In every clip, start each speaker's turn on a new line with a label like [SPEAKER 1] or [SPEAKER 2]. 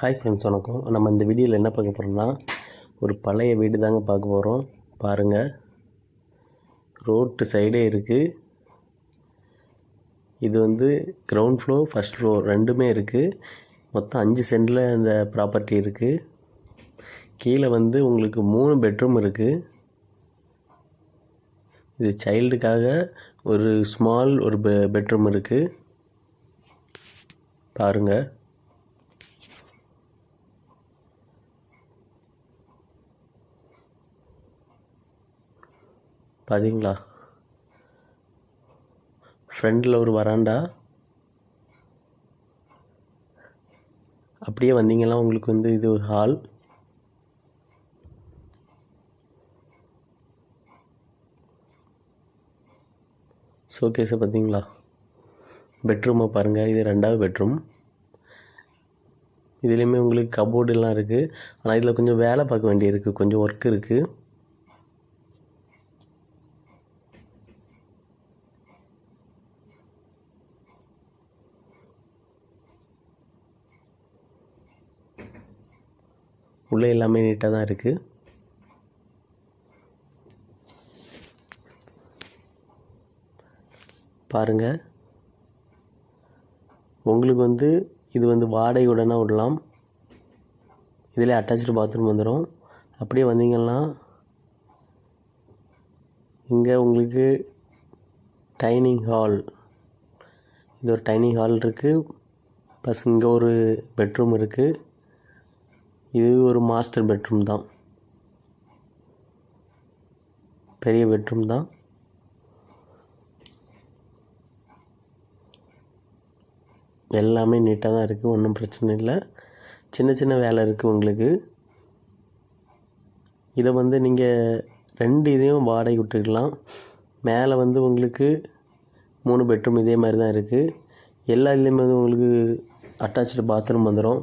[SPEAKER 1] Hi friends வணக்கம். நம்ம இந்த வீடியோவில் என்ன பார்க்க போகிறோம்னா ஒரு பழைய வீடு தாங்க பார்க்க போகிறோம் பாருங்கள் ரோட்டு சைடே இருக்குது இது வந்து கிரவுண்ட் ஃப்ளோர் ஃபஸ்ட் ஃப்ளோர் ரெண்டுமே இருக்குது மொத்தம் அஞ்சு சென்டில் இந்த ப்ராப்பர்ட்டி இருக்குது கீழே வந்து உங்களுக்கு மூணு பெட்ரூம் இருக்குது இது சைல்டுக்காக ஒரு ஸ்மால் ஒரு பெ பெட்ரூம் இருக்குது பாருங்கள் பார்த்தீங்களா ஃப்ரண்டில் ஒரு வராண்டா? அப்படியே வந்தீங்கன்னா உங்களுக்கு வந்து இது ஹால் ஷோகேஸை பார்த்தீங்களா பெட்ரூமை பாருங்கள் இது ரெண்டாவது பெட்ரூம் இதுலேயுமே உங்களுக்கு கபோர்டுலாம் இருக்குது ஆனால் இதில் கொஞ்சம் வேலை பார்க்க வேண்டியிருக்கு. கொஞ்சம் ஒர்க் இருக்குது உள்ளே எல்லாமே நீட்டாக தான் இருக்குது பாருங்கள் உங்களுக்கு வந்து இது வந்து வாடகையுடனே விடலாம். இதில் அட்டாச்சு பாத்ரூம் வந்துடும் அப்படியே வந்தீங்கன்னா இங்கே உங்களுக்கு டைனிங் ஹால் இது ஒரு டைனிங் ஹால் இருக்குது ப்ளஸ் இங்கே ஒரு பெட்ரூம் இருக்குது இது ஒரு மாஸ்டர் பெட்ரூம் தான். பெரிய பெட்ரூம் தான். எல்லாமே நீட்டாக தான் இருக்குது ஒன்றும் பிரச்சனை இல்லை. சின்ன சின்ன வேலை இருக்குது உங்களுக்கு. இதை வந்து நீங்கள் ரெண்டு இதையும் வாடகை விட்டுக்கலாம். மேலே வந்து உங்களுக்கு மூணு பெட்ரூம் இதே மாதிரி தான் இருக்குது எல்லா இதுலேயுமே வந்து உங்களுக்கு அட்டாச்சு பாத்ரூம் வந்துடும்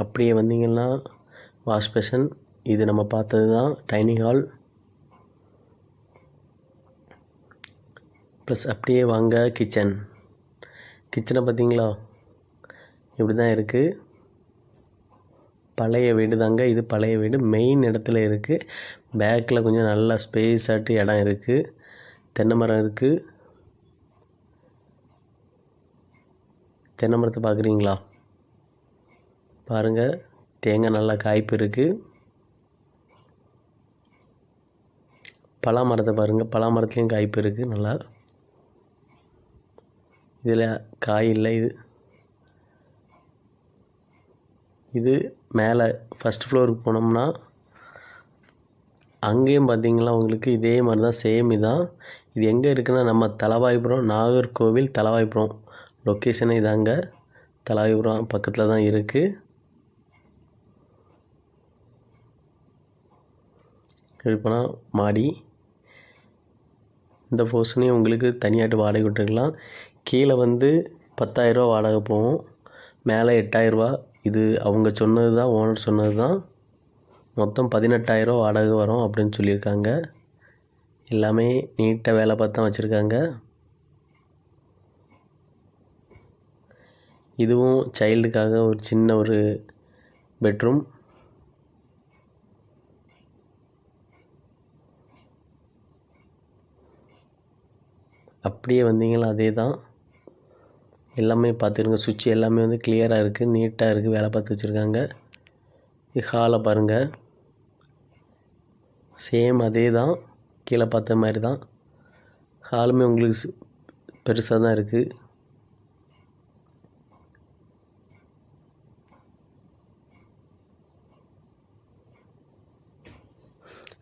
[SPEAKER 1] அப்படியே வந்தீங்கன்னா வாஷ் பேஷன். இது நம்ம பார்த்தது தான் டைனிங் ஹால். ப்ளஸ் அப்படியே வாங்க கிச்சன். கிச்சனை பார்த்தீங்களா? இப்படி தான் இருக்குது பழைய வீடு தாங்க. இது பழைய வீடு. மெயின் இடத்துல இருக்குது பேக்கில் கொஞ்சம் நல்லா ஸ்பேஸ் இடம் இருக்குது தென்னை மரம் இருக்குது தென்னை மரத்தை பார்க்குறீங்களா? பாருங்கள் தேங்காய் நல்லா காய்ப்பு இருக்குது பலா மரத்தை பாருங்கள் பலா மரத்துலேயும் காய்ப்பு இருக்குது நல்லா. இதில் காய் இல்லை இது. இது மேலே ஃபஸ்ட் ஃப்ளோருக்கு போனோம்னா அங்கேயும் பார்த்திங்கன்னா உங்களுக்கு இதே மாதிரி தான் சேம் இதான். இது எங்கே இருக்குன்னா நம்ம தலவாய்புரம் நாகர்கோவில் தலவாய்புரம். லொக்கேஷனே இதாங்க. தலவாய்புரம் பக்கத்தில் தான் இருக்குது இப்போனா மாடி. இந்த போர்ஷனையும் உங்களுக்கு தனியாட்டு வாடகை விட்டுருக்கலாம். கீழே வந்து பத்தாயிரரூவா வாடகை போகும். மேலே எட்டாயிரரூவா. இது அவங்க சொன்னது தான் ஓனர் சொன்னது தான் மொத்தம் பதினெட்டாயிரரூவா வாடகை வரும் அப்படின்னு சொல்லியிருக்காங்க. எல்லாமே நீட்டாக வேலை பார்த்து தான் வச்சுருக்காங்க. இதுவும் சைல்டுக்காக ஒரு சின்ன ஒரு பெட்ரூம் அப்படியே வந்தீங்களா? அதே தான். எல்லாமே பார்த்துருங்க சுவிட்ச் எல்லாமே வந்து கிளியராக இருக்குது நீட்டாக இருக்குது வேலை பார்த்து வச்சுருக்காங்க. ஹாலை பாருங்கள் சேம் அதே தான். கீழே பார்த்த மாதிரி தான். ஹாலுமே உங்களுக்கு பெருசாக தான் இருக்குது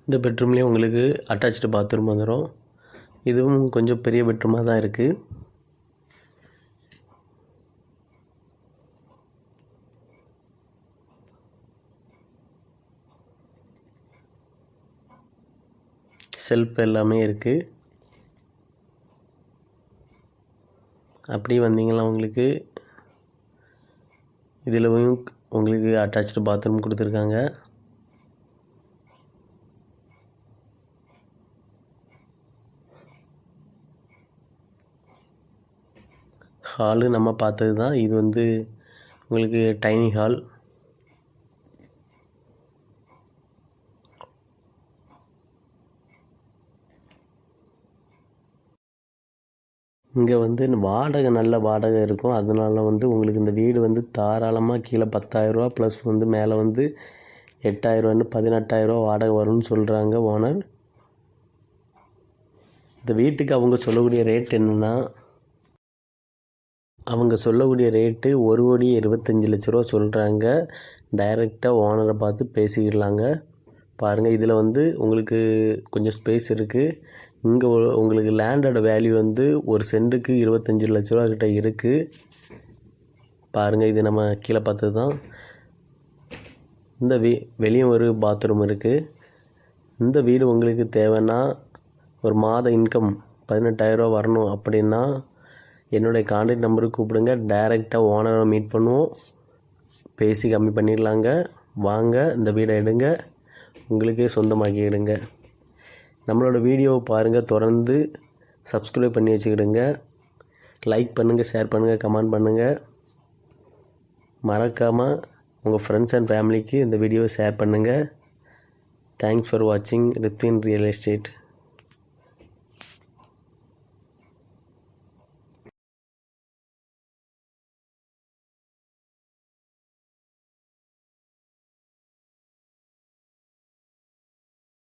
[SPEAKER 1] இந்த பெட்ரூம்லேயே உங்களுக்கு அட்டாச்சு பாத்ரூம் வந்துடும் இதுவும் கொஞ்சம் பெரிய பெட்ரூமாக தான் இருக்குது செல்ஃப் எல்லாமே இருக்குது அப்படியே வந்தீங்கன்னா உங்களுக்கு? இதில் உங்களுக்கு அட்டாச்சு பாத்ரூம் கொடுத்துருக்காங்க. ஹாலு நம்ம பார்த்தது தான். இது வந்து உங்களுக்கு டைனிங் ஹால். இங்கே வந்து வாடகை நல்ல வாடகை இருக்கும். அதனால வந்து உங்களுக்கு இந்த வீடு வந்து தாராளமாக கீழே பத்தாயிரரூவா ப்ளஸ் வந்து மேலே வந்து எட்டாயிரரூவான்னு பதினெட்டாயிரரூவா வாடகை வரும்னு சொல்கிறாங்க ஓனர் இந்த வீட்டுக்கு அவங்க சொல்லக்கூடிய ரேட் என்னென்னா அவங்க சொல்லக்கூடிய ரேட்டு ஒரு கோடி இருபத்தஞ்சி லட்ச ரூபா சொல்கிறாங்க டைரெக்டாக ஓனரை பார்த்து பேசிக்கிடலாங்க பாருங்கள் இதில் வந்து உங்களுக்கு கொஞ்சம் ஸ்பேஸ் இருக்குது இங்கே உங்களுக்கு லேண்டோட வேல்யூ வந்து ஒரு சென்ட்டுக்கு இருபத்தஞ்சி லட்ச ரூபா கிட்ட இருக்குது பாருங்கள் இது நம்ம கீழே பார்த்தது தான் இந்த வீ வெளியே ஒரு பாத்ரூம் இருக்குது இந்த வீடு உங்களுக்கு தேவைன்னா ஒரு மாத இன்கம் பதினெட்டாயிரரூவா வரணும் அப்படின்னா என்னுடைய கான்டாக்ட் நம்பருக்கு கூப்பிடுங்க. டைரெக்டாக ஓனரை மீட் பண்ணுவோம். பேசி கம்மி பண்ணிடலாங்க. வாங்க இந்த வீடை எடுங்க. உங்களுக்கே சொந்தமாக்கிடுங்க நம்மளோட வீடியோவை பாருங்கள் தொடர்ந்து சப்ஸ்கிரைப் பண்ணி வச்சுக்கிடுங்க. லைக் பண்ணுங்கள் ஷேர் பண்ணுங்கள் கமெண்ட் பண்ணுங்கள் மறக்காமல் உங்கள் ஃப்ரெண்ட்ஸ் அண்ட் ஃபேமிலிக்கு இந்த வீடியோவை ஷேர் பண்ணுங்கள் தேங்க்ஸ் ஃபார் வாட்சிங் ரித்வின் ரியல் எஸ்டேட்